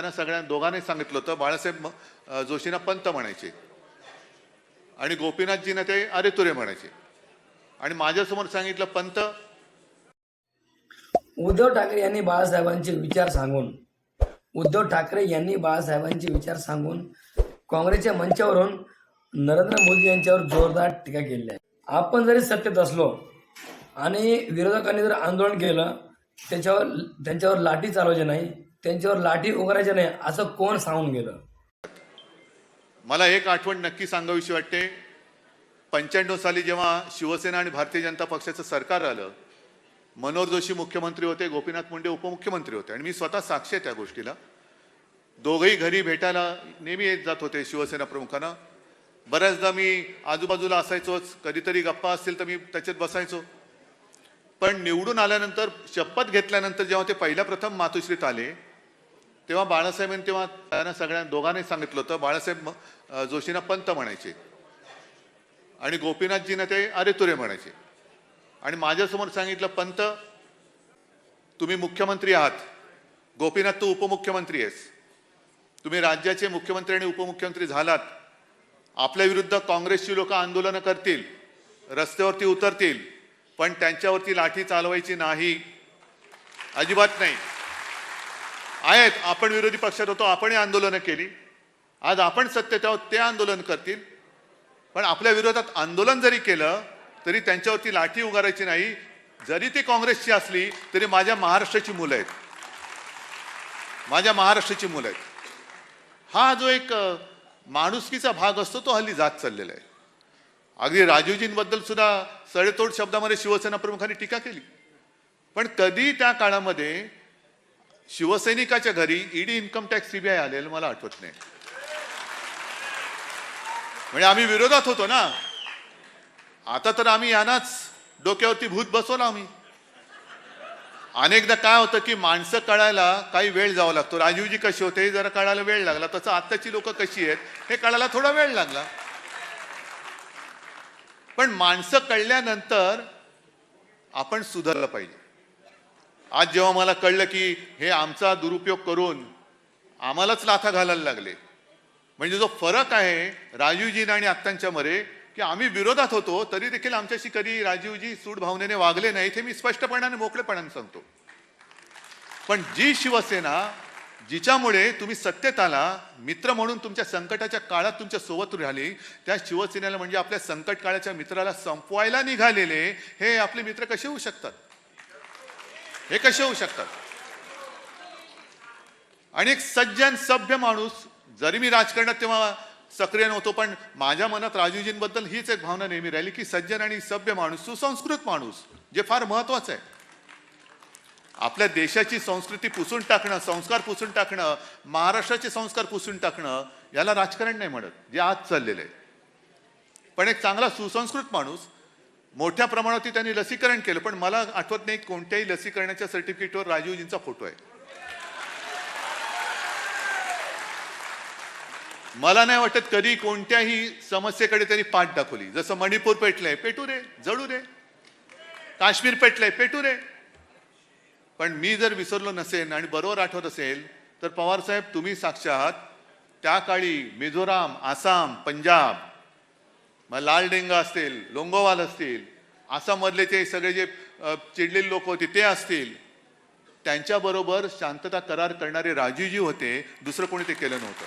त्यांना सगळ्या दोघांनी सांगितलं होतं बाळासाहेब जोशींना पंत म्हणायचे. आणि गोपीनाथजींना ते अरे तुरे म्हणायचे. आणि माझ्यासमोर सांगितलं पंत. उद्धव ठाकरे यांनी बाळासाहेबांचे विचार सांगून उद्धव ठाकरे यांनी बाळासाहेबांचे विचार सांगून काँग्रेसच्या मंचावरून नरेंद्र मोदी यांच्यावर जोरदार टीका केली. आहे आपण जरी सत्तेत असलो आणि विरोधकांनी जर आंदोलन केलं त्याच्यावर त्यांच्यावर लाठी चालवायची नाही त्यांच्यावर लाठी उगारायच्या नाही असं कोण सांगून गेलं? मला एक आठवण नक्की सांगावीशी वाटते. पंच्याण्णव साली जेव्हा शिवसेना आणि भारतीय जनता पक्षाचं सरकार आलं मनोहर जोशी मुख्यमंत्री होते गोपीनाथ मुंडे उपमुख्यमंत्री होते आणि मी स्वतः साक्षी आहे त्या गोष्टीला. दोघंही घरी भेटायला नेहमी येत जात होते शिवसेना प्रमुखांना. बऱ्याचदा मी आजूबाजूला असायचोच कधीतरी गप्पा असतील तर मी त्याच्यात बसायचो. पण निवडून आल्यानंतर शपथ घेतल्यानंतर जेव्हा ते पहिल्या प्रथम मातोश्रीत आले तेव्हा बाळासाहेबांनी तेव्हा त्यांना सगळ्या दोघांनी सांगितलं होतं. बाळासाहेब जोशींना पंत म्हणायचे. आणि गोपीनाथजींना ते अरे तुरे म्हणायचे. आणि माझ्यासमोर सांगितलं पंत तुम्ही मुख्यमंत्री आहात. गोपीनाथ तू उपमुख्यमंत्री आहेस. तुम्ही राज्याचे मुख्यमंत्री आणि उपमुख्यमंत्री झालात. आपल्या विरुद्ध काँग्रेसची लोक आंदोलनं करतील रस्त्यावरती उतरतील पण त्यांच्यावरती लाठी चालवायची नाही. अजिबात नाही. आहेत आपण विरोधी पक्षात होतो आपणही आंदोलनं केली. आज आपण सत्तेत आहोत ते आंदोलन करतील. पण आपल्या विरोधात आंदोलन जरी केलं तरी त्यांच्यावरती लाठी उगारायची नाही. जरी ती काँग्रेसची असली तरी माझ्या महाराष्ट्राची मुलं आहेत. माझ्या महाराष्ट्राची मुलं आहेत. हा जो एक माणुसकीचा भाग असतो तो हल्ली जात चाललेला आहे. अगदी राजीवजींबद्दल सुद्धा सडेतोड शब्दामध्ये शिवसेना प्रमुखांनी टीका केली. पण कधी त्या काळामध्ये शिवसैनिकाच्या घरी ईडी इन्कम टॅक्स सीबीआय आलेलं मला आठवत नाही. म्हणजे आम्ही विरोधात होतो ना. आता तर आम्ही यांनाच डोक्यावरती भूत बसवलं आम्ही. अनेकदा काय होतं की माणसं कळायला काही वेळ जावा लागतो. राजीवजी कसे होते हे जरा कळायला वेळ लागला. तसं आत्ताची लोक कशी आहेत हे कळायला थोडा वेळ लागला. पण माणसं कळल्यानंतर आपण सुधारलं पाहिजे. आज जेव्हा मला कळलं की हे आमचा दुरुपयोग करून आम्हालाच लाथा घालायला लागले. म्हणजे जो फरक आहे राजीवजी आणि आत्तांच्या मध्ये की आम्ही विरोधात होतो तरी देखील आमच्याशी कधी राजीवजी सूड भावनेने वागले नाही हे मी स्पष्टपणाने मोकळेपणाने सांगतो. पण जी शिवसेना जिच्यामुळे तुम्ही सत्तेत आला मित्र म्हणून तुमच्या संकटाच्या काळात तुमच्यासोबत राहिली त्या शिवसेनेला म्हणजे आपल्या संकट काळाच्या मित्राला संपवायला निघालेले हे आपले मित्र कसे होऊ शकतात? हे कसे होऊ शकतात? आणि एक सज्जन सभ्य माणूस जरी मी राजकारणात तेव्हा सक्रिय नव्हतो पण माझ्या मनात राजूजींबद्दल हीच एक भावना नेहमी राहिली की सज्जन आणि सभ्य माणूस सुसंस्कृत माणूस जे फार महत्वाचं आहे. आपल्या देशाची संस्कृती पुसून टाकणं संस्कार पुसून टाकणं महाराष्ट्राचे संस्कार पुसून टाकणं याला राजकारण नाही म्हणत जे आज चाललेलं आहे. पण एक चांगला सुसंस्कृत माणूस मोठ्या प्रमाणावरती त्यांनी लसीकरण केलं पण मला आठवत नाही कोणत्याही लसीकरणाच्या सर्टिफिकेटवर राजीवजींचा फोटो आहे. मला नाही वाटत कधी कोणत्याही समस्येकडे त्यांनी पाठ दाखवली. जसं मणिपूर पेटलंय पेटू रे जळू रे काश्मीर पेटलंय पेटू रे पण मी जर विसरलो नसेल आणि बरोबर आठवत असेल तर पवार साहेब तुम्ही साक्ष आहात त्या काळी मिझोराम आसाम पंजाब मग लाल डेंगा असतील लोंगोवाल असतील आसाममधले ते सगळे जे चिडलेले लोक होते ते असतील. त्यांच्याबरोबर शांतता करार करणारे राजूजी होते दुसरं कोणी ते केलं नव्हतं.